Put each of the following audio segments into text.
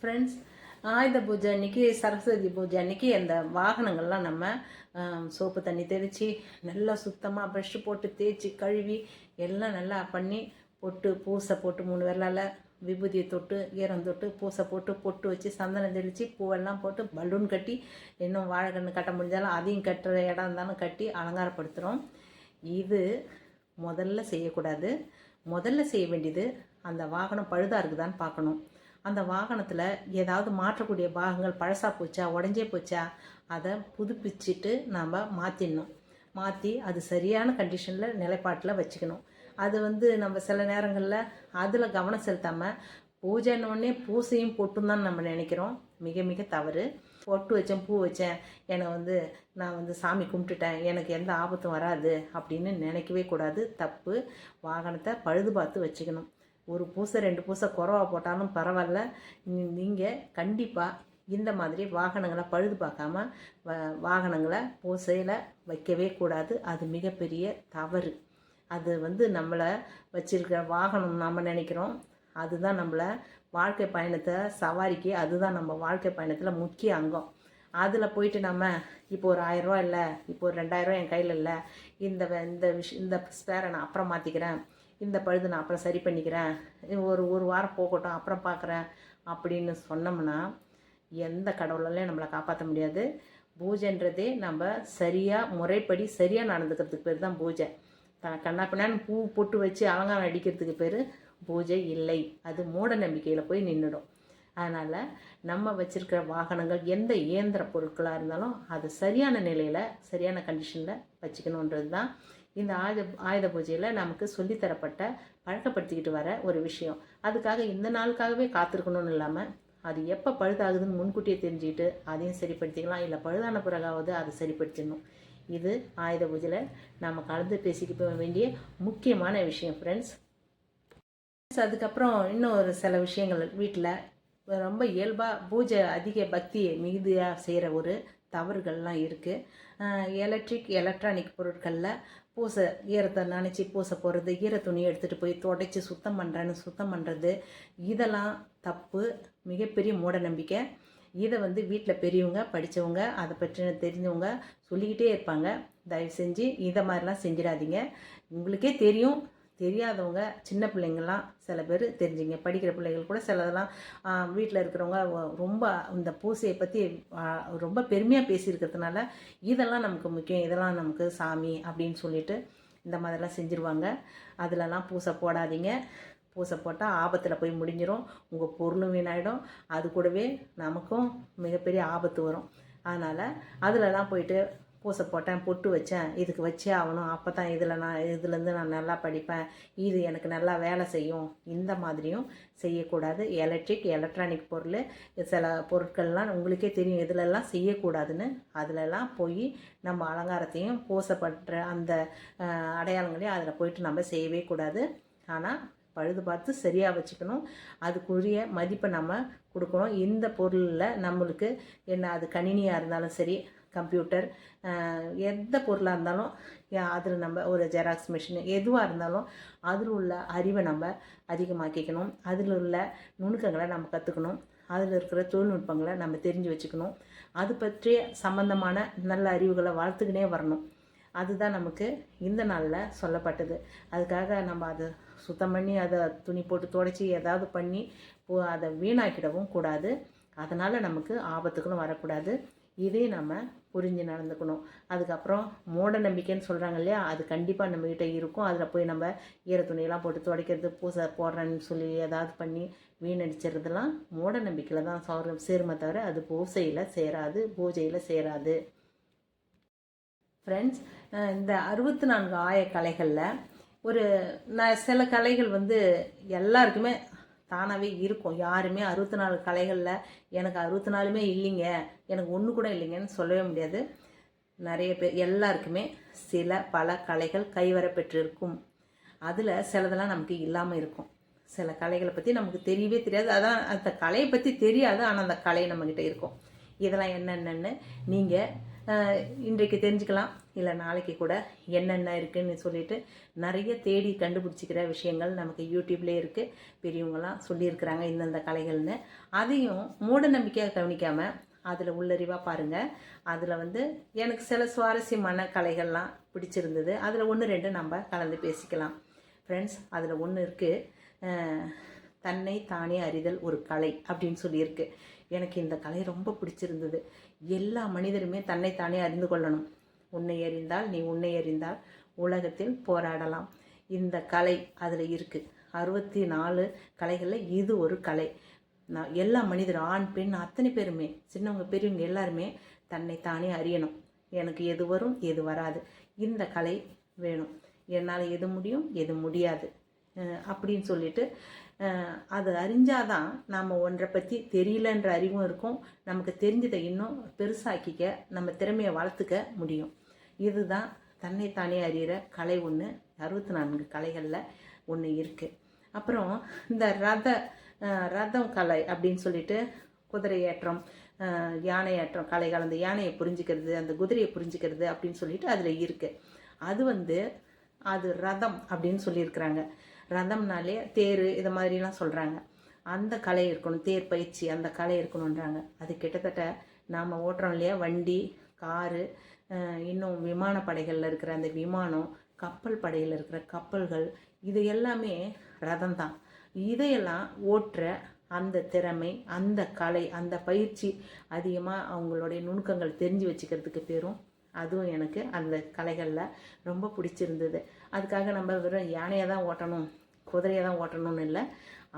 Friends ஆயுத பூஜை அன்னைக்கு சரஸ்வதி பூஜை அன்னைக்கு அந்த வாகனங்கள்லாம் நம்ம சோப்பு தண்ணி தெளித்து நல்லா சுத்தமாக ப்ரெஷ்ஷு போட்டு தேய்ச்சி கழுவி எல்லாம் நல்லா பண்ணி பொட்டு பூசை போட்டு மூணு வெள்ளால் விபூதியை தொட்டு ஈரம் தொட்டு பூசை போட்டு பொட்டு வச்சு சந்தனம் தெளித்து பூவெல்லாம் போட்டு பலூன் கட்டி இன்னும் வாழைக்கன்று கட்ட முடிஞ்சாலும் அதையும் கட்டுற இடம் இருந்தாலும் கட்டி அலங்காரப்படுத்துகிறோம் இது முதல்ல செய்யக்கூடாது. முதல்ல செய்ய வேண்டியது அந்த வாகனம் பழுதாக இருக்குதான்னு பார்க்கணும். அந்த வாகனத்தில் ஏதாவது மாற்றக்கூடிய பாகங்கள் பழசா போச்சா உடஞ்சே போச்சா அதை புதுப்பிச்சுட்டு நாம் மாற்றிடணும் மாற்றி அது சரியான கண்டிஷனில் நிலைப்பாட்டில் வச்சுக்கணும். அது வந்து நம்ம சில நேரங்களில் அதில் கவனம் செலுத்தாமல் பூஜைன்னொடனே பூசையும் பொட்டும் தான் நம்ம நினைக்கிறோம். மிக மிக தவறு. பொட்டு வச்சேன் பூ வச்சேன் என்னை வந்து நான் வந்து சாமி கும்பிட்டுட்டேன் எனக்கு எந்த ஆபத்தும் வராது அப்படின்னு நினைக்கவே கூடாது. தப்பு. வாகனத்தை பழுது பார்த்து வச்சுக்கணும். ஒரு பூசை ரெண்டு பூசை குறவா போட்டாலும் பரவாயில்ல. நீங்கள் கண்டிப்பாக இந்த மாதிரி வாகனங்களை பழுது பார்க்காம வ- வாகனங்களை பூசையில் வைக்கவே கூடாது. அது மிகப்பெரிய தவறு. அது வந்து நம்மளை வச்சிருக்கிற வாகனம் நம்ம நினைக்கிறோம். அதுதான் நம்மளை வாழ்க்கை பயணத்தை சவாரிக்கு அதுதான் நம்ம வாழ்க்கை பயணத்தில் முக்கிய அங்கம். அதில் போயிட்டு நம்ம இப்போ ஒரு ஆயிரரூவா இல்லை இப்போ ஒரு ரெண்டாயிரரூவா என் கையில் இல்லை இந்த இந்த விஷ் இந்த ஸ்பேரை நான் அப்புறம் மாற்றிக்கிறேன் இந்த பழுது நான் அப்புறம் சரி பண்ணிக்கிறேன். ஒரு ஒரு வாரம் போகட்டும் அப்புறம் பார்க்குறேன் அப்படின்னு சொன்னோம்னா எந்த கடவுளாலையும் நம்மளை காப்பாற்ற முடியாது. பூஜைன்றதே நம்ம சரியாக முறைப்படி சரியாக நடந்துக்கிறதுக்கு பேர் தான் பூஜை. த கண்ணாப்பின்னான்னு பூ பொட்டு வச்சு அலங்காரம் அடிக்கிறதுக்கு பேர் பூஜை இல்லை. அது மூட நம்பிக்கையில் போய் நின்றுடும் அதனால் நம்ம வச்சுருக்கிற வாகனங்கள் எந்த இயந்திர பொருட்களாக இருந்தாலும் அது சரியான நிலையில் சரியான கண்டிஷனில் வச்சுக்கணுன்றது தான் இந்த ஆயுத ஆயுத பூஜையில் நமக்கு சொல்லித்தரப்பட்ட பழக்கப்படுத்திக்கிட்டு வர ஒரு விஷயம். அதுக்காக இந்த நாளுக்காகவே காத்திருக்கணும்னு இல்லாமல் அது எப்போ பழுதாகுதுன்னு முன்கூட்டியே தெரிஞ்சுக்கிட்டு அதையும் சரிப்படுத்திக்கலாம். இல்லை பழுதான பிறகாவது அதை சரிப்படுத்திடணும். இது ஆயுத பூஜையில் நம்ம கலந்து பேசிக்க வேண்டிய முக்கியமான விஷயம் ஃப்ரெண்ட்ஸ் அதுக்கப்புறம் இன்னும் ஒரு சில விஷயங்கள் வீட்டில் ரொம்ப இயல்பாக பூஜை அதிக பக்தி மிகுதியாக செய்கிற ஒரு தவறுகள்லாம் இருக்குது எலக்ட்ரிக் எலக்ட்ரானிக் பொருட்களில் பூசை ஈரத்தை நினச்சி பூசை போடுறது ஈர துணியை எடுத்துகிட்டு போய் துடைச்சி சுத்தம் பண்ணுறேன்னு சுத்தம் பண்ணுறது இதெல்லாம் தப்பு மிகப்பெரிய மூட நம்பிக்கை இதை வந்து வீட்டில் பெரியவங்க படித்தவங்க அதை பற்றி தெரிஞ்சவங்க சொல்லிக்கிட்டே இருப்பாங்க. தயவு செஞ்சு இதை மாதிரிலாம் செஞ்சிடாதீங்க. உங்களுக்கே தெரியும் தெரியாதவங்க சின்ன பிள்ளைங்கள்லாம் சில பேர் தெரிஞ்சுங்க. படிக்கிற பிள்ளைகள் கூட சிலதெல்லாம் வீட்டில் இருக்கிறவங்க ரொம்ப இந்த பூசையை பற்றி ரொம்ப பெருமையாக பேசியிருக்கிறதுனால இதெல்லாம் நமக்கு முக்கியம். இதெல்லாம் நமக்கு சாமி அப்படின்னு சொல்லிட்டு இந்த மாதிரிலாம் செஞ்சுருவாங்க. அதிலலாம் பூசை போடாதீங்க. பூசை போட்டால் ஆபத்தில் போய் முடிஞ்சிடும் உங்கள் பொருளும் வீணாயிடும். அது கூடவே நமக்கும் மிகப்பெரிய ஆபத்து வரும். அதனால் அதிலலாம் போயிட்டு பூசை போட்டேன் பொட்டு வச்சேன். இதுக்கு வச்சே ஆகணும். அப்போ தான் இதில் நான் இதுலேருந்து நான் நல்லா படிப்பேன். இது எனக்கு நல்லா வேலை செய்யும். இந்த மாதிரியும் செய்யக்கூடாது. எலக்ட்ரிக் எலக்ட்ரானிக் பொருள் சில பொருட்கள்லாம் உங்களுக்கே தெரியும். இதிலெல்லாம் செய்யக்கூடாதுன்னு. அதிலெல்லாம் போய் நம்ம அலங்காரத்தையும் பூசப்படுற அந்த அடையாளங்களையும் அதில் போயிட்டு நம்ம செய்யவே கூடாது. ஆனால் பழுது பார்த்து சரியாக வச்சுக்கணும். அதுக்குரிய மதிப்பை நம்ம கொடுக்கணும். இந்த பொருளில் நம்மளுக்கு என்ன அது கணினியாக இருந்தாலும் சரி கம்ப்யூட்டர் எந்த பொருளாக இருந்தாலும் அதில் நம்ம ஒரு ஜெராக்ஸ் மிஷின் எதுவாக இருந்தாலும் அதில் உள்ள அறிவை நம்ம அதிகமாக்கிக்கணும். அதில் உள்ள நுணுக்கங்களை நம்ம கற்றுக்கணும் அதில் இருக்கிற தொழில்நுட்பங்களை நம்ம தெரிஞ்சு வச்சுக்கணும். அது பற்றிய சம்பந்தமான நல்ல அறிவுகளை வளர்த்துக்கினே வரணும். அதுதான் நமக்கு இந்த நாளில் சொல்லப்பட்டது. அதுக்காக நம்ம அதை சுத்தம் பண்ணி அதை துணி போட்டு துடைச்சி ஏதாவது பண்ணி போ- அதை வீணாக்கிடவும் கூடாது. அதனால் நமக்கு ஆபத்துகளும் வரக்கூடாது. இதே நம்ம புரிஞ்சு நடந்துக்கணும். அதுக்கப்புறம் மூட நம்பிக்கைன்னு சொல்கிறாங்க இல்லையா? அது கண்டிப்பாக நம்மக்கிட்ட இருக்கும். அதில் போய் நம்ம ஈர துணியெல்லாம் போட்டு துடைக்கிறது பூசை போடுறேன்னு சொல்லி ஏதாவது பண்ணி வீணடிச்சிடுறதெல்லாம் மூட நம்பிக்கையில் தான் சார் சேருமே தவிர அது பூசையில் சேராது பூஜையில் சேராது. ஃப்ரெண்ட்ஸ் இந்த அறுபத்தி நான்கு ஆய கலைகளில் ஒரு நான் சில கலைகள் வந்து எல்லாருக்குமே தானாகவே இருக்கும். யாருமே அறுபத்தி நாலு கலைகளில் எனக்கு அறுபத்தி நாலுமே இல்லைங்க. எனக்கு ஒன்று கூட இல்லைங்கன்னு சொல்லவே முடியாது. நிறைய பேர் எல்லாருக்குமே சில பல கலைகள் கைவரப்பெற்றிருக்கும் அதில் சிலதெல்லாம் நமக்கு இல்லாமல் இருக்கும். சில கலைகளை பற்றி நமக்கு தெரியவே தெரியாது. அதான் அந்த கலையை பற்றி தெரியாது ஆனால் அந்த கலை நம்மக்கிட்ட இருக்கும். இதெல்லாம் என்னென்னு நீங்கள் இன்றைக்கு தெரிஞ்சுக்கலாம். இல்லை நாளைக்கு கூட என்னென்ன இருக்குன்னு சொல்லிட்டு நிறைய தேடி கண்டுபிடிச்சிக்கிற விஷயங்கள் நமக்கு யூடியூப்லேயே இருக்குது பெரியவங்களாம் சொல்லியிருக்கிறாங்க இந்தந்த கலைகள்னு. அதையும் மூட நம்பிக்கையாக கவனிக்காமல் அதில் உள்ளறிவாக பாருங்கள் அதில் வந்து எனக்கு சில சுவாரஸ்யமான கலைகள்லாம் பிடிச்சிருந்தது. அதில் ஒன்று ரெண்டு நம்ம கலந்து பேசிக்கலாம். ஃப்ரெண்ட்ஸ் அதில் ஒன்று இருக்குது தன்னை தானே அறிதல் ஒரு கலை அப்படின்னு சொல்லியிருக்கு. எனக்கு இந்த கலை ரொம்ப பிடிச்சிருந்தது. எல்லா மனிதருமே தன்னைத்தானே அறிந்து கொள்ளணும். உன்னை அறிந்தால் நீ உன்னை அறிந்தால் உலகத்தில் போராடலாம். இந்த கலை அதில் இருக்குது அறுபத்தி நாலு கலைகளில் இது ஒரு கலை. நான் எல்லா மனிதரும் ஆண் பெண் அத்தனை பேருமே சின்னவங்க பெரியவங்க எல்லாருமே தன்னைத்தானே அறியணும். எனக்கு எது வரும் எது வராது. இந்த கலை வேணும். என்னால் எது முடியும் எது முடியாது. அப்படின்னு சொல்லிட்டு அது அறிஞ்சாதான் நாம் ஒன்றை பற்றி தெரியலன்ற அறிவும் இருக்கும். நமக்கு தெரிஞ்சதை இன்னும் பெருசாக்கிக்க நம்ம திறமையை வளர்த்துக்க முடியும். இதுதான் தன்னைத்தானே அறிகிற கலை ஒன்று அறுபத்தி நான்கு கலைகளில் ஒன்று இருக்குது அப்புறம் இந்த ரத ரதம் கலை அப்படின்னு சொல்லிட்டு குதிரை ஏற்றம் யானை ஏற்றம் கலைகள் அந்த யானையை புரிஞ்சுக்கிறது அந்த குதிரையை புரிஞ்சுக்கிறது அப்படின்னு சொல்லிட்டு அதில் இருக்குது அது வந்து அது ரதம் அப்படின்னு சொல்லியிருக்கிறாங்க. ரதம்னாலே தேர் இதை மாதிரிலாம் சொல்கிறாங்க அந்த கலை இருக்கணும் தேர் பயிற்சி அந்த கலை இருக்கணுன்றாங்க அது கிட்டத்தட்ட நாம் ஓட்டுறோம் இல்லையா? வண்டி காரு இன்னும் விமானப்படைகளில் இருக்கிற அந்த விமானம் கப்பல் படையில் இருக்கிற கப்பல்கள் இது எல்லாமே ரதம் தான் இதையெல்லாம் ஓட்டுற அந்த திறமை அந்த கலை அந்த பயிற்சி அதிகமாக அவங்களுடைய நுணுக்கங்கள் தெரிஞ்சு வச்சுக்கிறதுக்கு பேரும். அதுவும் எனக்கு அந்த கலைகளில் ரொம்ப பிடிச்சிருந்தது. அதுக்காக நம்ம வெறும் யானையை தான் ஓட்டணும். குதிரையை தான் ஓட்டணும்னு இல்லை.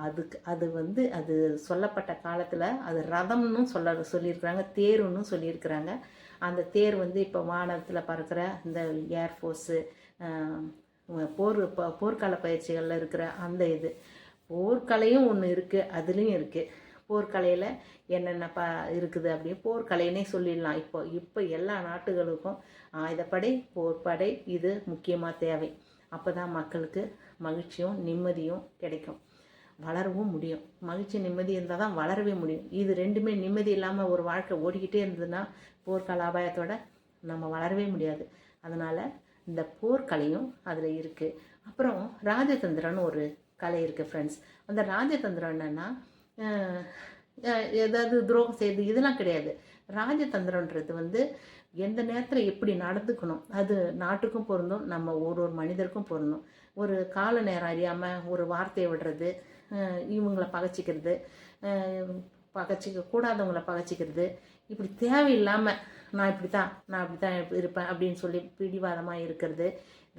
அதுக்கு அது வந்து அது சொல்லப்பட்ட காலத்தில் அது ரதம்னு சொல்ல சொல்லியிருக்கிறாங்க தேருன்னு சொல்லியிருக்கிறாங்க. அந்த தேர் வந்து இப்போ வானத்தில் பறக்கிற இந்த ஏர்ஃபோர்ஸு போர் ப- போர்க்கால பயிற்சிகளில் இருக்கிற அந்த இது. போர்க்கலையும் ஒன்று இருக்குது அதுலேயும் இருக்குது போர்க்கலையில் என்னென்ன ப இருக்குது அப்படின்னு போர்க்கலைன்னே சொல்லிடலாம். இப்போ இப்போ எல்லா நாட்டுகளுக்கும் ஆயுதப்படை போர்ப்படை இது முக்கியமாக தேவை. அப்போ தான் மக்களுக்கு மகிழ்ச்சியும் நிம்மதியும் கிடைக்கும். வளரவும் முடியும். மகிழ்ச்சி நிம்மதி இருந்தால் தான் வளரவே முடியும். இது ரெண்டுமே நிம்மதி இல்லாமல் ஒரு வாழ்க்கை ஓடிக்கிட்டே இருந்ததுன்னா போர்க்கால அபாயத்தோட நம்ம வளரவே முடியாது. அதனால் இந்த போர்க்கலையும் அதில் இருக்குது அப்புறம் ராஜதந்திரம்னு ஒரு கலை இருக்குது ஃப்ரெண்ட்ஸ் அந்த ராஜதந்திரம் என்னென்னா ஏதாவது துரோகம் செய்யுது இதெல்லாம் கிடையாது. ராஜதந்திரன்றது வந்து எந்த நேரத்தில் எப்படி நடந்துக்கணும்? அது நாட்டுக்கும் பொருந்தும் நம்ம ஒரு ஒரு மனிதருக்கும் பொருந்தும். ஒரு கால நேரம் அறியாமல் ஒரு வார்த்தையை விடுறது இவங்களை பகச்சிக்கிறது பகைச்சிக்கிறது கூடாதவங்களை பகைச்சிக்க கூடாதவங்கள இப்படி தேவையில்லாமல் நான் இப்படி தான் நான் இப்படி தான் இருப்பேன் அப்படின்னு சொல்லி பிடிவாதமாக இருக்கிறது.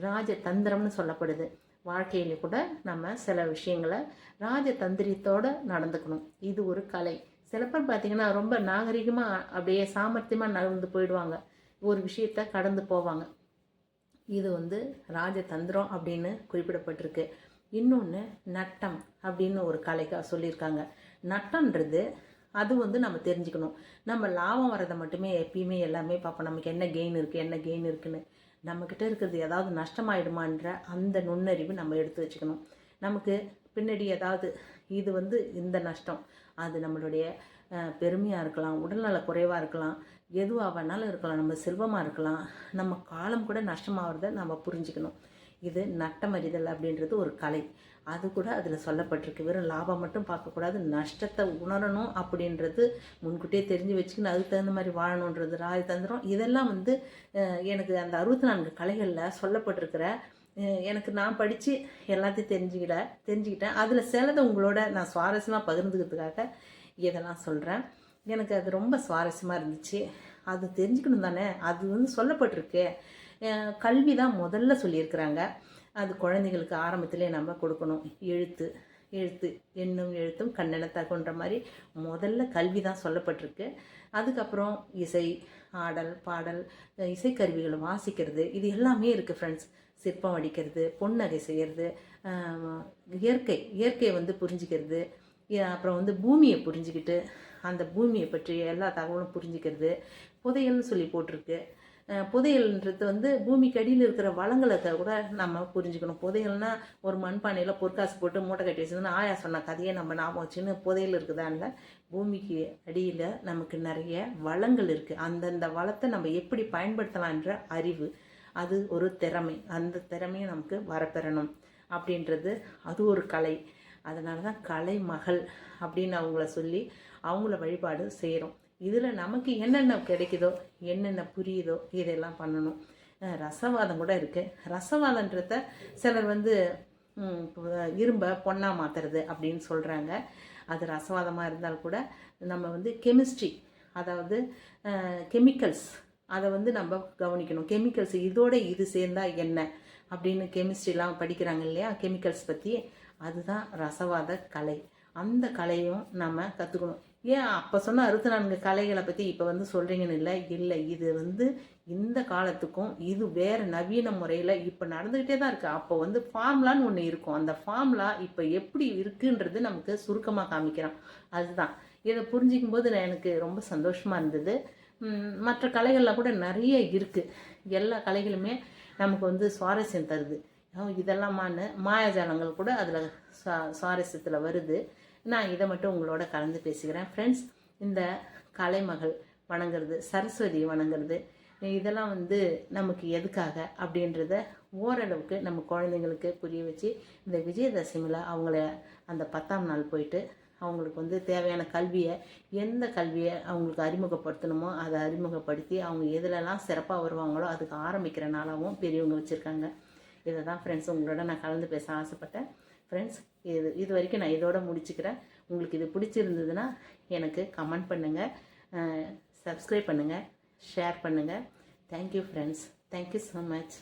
ராஜதந்திரம்னு சொல்லப்படுது. வாழ்க்கையில கூட நம்ம சில விஷயங்களை ராஜதந்திரியத்தோடு நடந்துக்கணும். இது ஒரு கலை. சில பேர் பார்த்தீங்கன்னா ரொம்ப நாகரிகமாக அப்படியே சாமர்த்தியமாக நடந்து போயிடுவாங்க. ஒரு விஷயத்த கடந்து போவாங்க. இது வந்து ராஜதந்திரம் அப்படின்னு குறிப்பிடப்பட்டிருக்கு. இன்னொன்று நட்டம் அப்படின்னு ஒரு கலைக்காக சொல்லியிருக்காங்க. நட்டம்ன்றது அது வந்து நம்ம தெரிஞ்சுக்கணும். நம்ம லாபம் வரதை மட்டுமே எப்பயுமே எல்லாமே பார்ப்போம். நமக்கு என்ன கெயின் இருக்குது என்ன கெயின் இருக்குன்னு. நம்மக்கிட்ட இருக்கிறது ஏதாவது நஷ்டமாயிடுமான்ற அந்த நுண்ணறிவு நம்ம எடுத்து வச்சுக்கணும். நமக்கு பின்னாடி ஏதாவது இது வந்து இந்த நஷ்டம். அது நம்மளுடைய பெருமையாக இருக்கலாம் உடல்நல குறைவாக இருக்கலாம் எதுவாக வேணாலும் இருக்கலாம் நம்ம செல்வமாக இருக்கலாம் நம்ம காலம் கூட நஷ்டமாகிறத நம்ம புரிஞ்சுக்கணும். இது நட்டமறிதல் அப்படின்றது ஒரு கலை. அது கூட அதில் சொல்லப்பட்டிருக்கு. வெறும் லாபம் மட்டும் பார்க்கக்கூடாது நஷ்டத்தை உணரணும் அப்படின்றது முன்கூட்டியே தெரிஞ்சு வச்சுக்கணும் அதுக்கு தகுந்த மாதிரி வாழணுன்றது ராஜதந்திரம் இதெல்லாம் வந்து எனக்கு அந்த அறுபத்தி நான்கு கலைகளில் சொல்லப்பட்டிருக்கிற எனக்கு நான் படித்து எல்லாத்தையும் தெரிஞ்சுக்கிட தெரிஞ்சுக்கிட்டேன். அதில் சிலதை உங்களோட நான் சுவாரஸ்யமாக பகிர்ந்துக்கிறதுக்காக இதெல்லாம் சொல்கிறேன் எனக்கு அது ரொம்ப சுவாரஸ்யமாக இருந்துச்சு. அது தெரிஞ்சுக்கணும் தானே? அது வந்து சொல்லப்பட்டிருக்கு. கல்வி தான் முதல்ல சொல்லியிருக்கிறாங்க. அது குழந்தைங்களுக்கு ஆரம்பத்திலே நம்ம கொடுக்கணும். எழுத்து எழுத்து எண்ணும் எழுத்தும் கண்ணெழுத்தாக்குன்ற மாதிரி முதல்ல கல்வி தான் சொல்லப்பட்டிருக்கு. அதுக்கப்புறம் இசை ஆடல் பாடல் இசைக்கருவிகள் இசைக்கருவிகளை வாசிக்கிறது இது எல்லாமே இருக்குது ஃப்ரெண்ட்ஸ் சிற்பம் அடிக்கிறது பொன்னகை செய்கிறது இயற்கை இயற்கையை வந்து புரிஞ்சுக்கிறது அப்புறம் வந்து பூமியை புரிஞ்சுக்கிட்டு அந்த பூமியை பற்றி எல்லா தகவலும் புரிஞ்சுக்கிறது புதையல்னு சொல்லி போட்டிருக்கு. புதையல்ன்றது வந்து பூமிக்கு அடியில் இருக்கிற வளங்களை கூட நம்ம புரிஞ்சுக்கணும். புதையல்னா ஒரு மண்பானையில் பொற்காசு போட்டு மூட்டை கட்டி வச்சதுன்னு ஆயா சொன்ன கதையை நம்ம ஞாபகம் வச்சுன்னு புதையல் இருக்குதான்ல பூமிக்கு அடியில் நமக்கு நிறைய வளங்கள் இருக்குது அந்தந்த வளத்தை நம்ம எப்படி பயன்படுத்தலான்ற அறிவு அது ஒரு திறமை. அந்த திறமையை நமக்கு வரப்பெறணும் அப்படின்றது அது ஒரு கலை. அதனால தான் கலை மகள் அப்படின்னு அவங்கள சொல்லி அவங்கள வழிபாடு செய்கிறோம் இதில் நமக்கு என்னென்ன கிடைக்குதோ என்னென்ன புரியுதோ இதெல்லாம் பண்ணணும். ரசவாதம் கூட இருக்குது ரசவாதன்றத சிலர் வந்து இரும்பை பொண்ணாக மாற்றுறது அப்படின்னு சொல்கிறாங்க அது ரசவாதமாக இருந்தால் கூட நம்ம வந்து கெமிஸ்ட்ரி அதாவது கெமிக்கல்ஸ் அதை வந்து நம்ம கவனிக்கணும். கெமிக்கல்ஸ் இதோட இது சேர்ந்தா என்ன? அப்படின்னு கெமிஸ்ட்ரிலாம் படிக்கிறாங்க இல்லையா? கெமிக்கல்ஸ் பற்றி அதுதான் ரசவாத கலை. அந்த கலையும் நம்ம கற்றுக்கணும் ஏன் அப்போ சொன்ன அறுபத்தி நான்கு கலைகளை பற்றி இப்போ வந்து சொல்கிறீங்கன்னு இல்லை? இல்லை. இது வந்து இந்த காலத்துக்கும் இது வேறு நவீன முறையில் இப்போ நடந்துக்கிட்டே தான் இருக்குது அப்போ வந்து ஃபார்ம்லான்னு ஒன்று இருக்கும். அந்த ஃபார்ம்லா இப்போ எப்படி இருக்குன்றது நமக்கு சுருக்கமாக காமிக்கிறான். அதுதான். இதை புரிஞ்சிக்கும் போது நான் எனக்கு ரொம்ப சந்தோஷமாக இருந்தது. மற்ற கலைகளில் கூட நிறைய இருக்குது எல்லா கலைகளுமே நமக்கு வந்து சுவாரஸ்யம் தருது. ஓ, இதெல்லாமான்னு மாயாஜாலங்கள் கூட அதில் சுவா சுவாரஸ்யத்தில் வருது. நான் இதை மட்டும் உங்களோட கலந்து பேசிக்கிறேன். ஃப்ரெண்ட்ஸ் இந்த கலைமகள் வணங்குறது சரஸ்வதி வணங்குறது இதெல்லாம் வந்து நமக்கு எதுக்காக அப்படின்றத ஓரளவுக்கு நம்ம குழந்தைங்களுக்கு புரிய வச்சு இந்த விஜயதசமியில் அவங்கள அந்த பத்தாம் நாள் போயிட்டு அவங்களுக்கு வந்து தேவையான கல்வியை எந்த கல்வியை அவங்களுக்கு அறிமுகப்படுத்தணுமோ அதை அறிமுகப்படுத்தி அவங்க எதுலலாம் சிறப்பாக வருவாங்களோ அதுக்கு ஆரம்பிக்கிற நாளாகவும் பெரியவங்க வச்சுருக்காங்க. இதை தான் ஃப்ரெண்ட்ஸ் உங்களோட நான் கலந்து பேச ஆசைப்பட்டேன். ஃப்ரெண்ட்ஸ் இது இது வரைக்கும் நான் இதோட முடிச்சுக்கிறேன். உங்களுக்கு இது பிடிச்சிருந்ததுன்னா எனக்கு கமெண்ட் பண்ணுங்கள் சப்ஸ்கிரைப் பண்ணுங்கள் ஷேர் பண்ணுங்கள் thank you friends thank you so much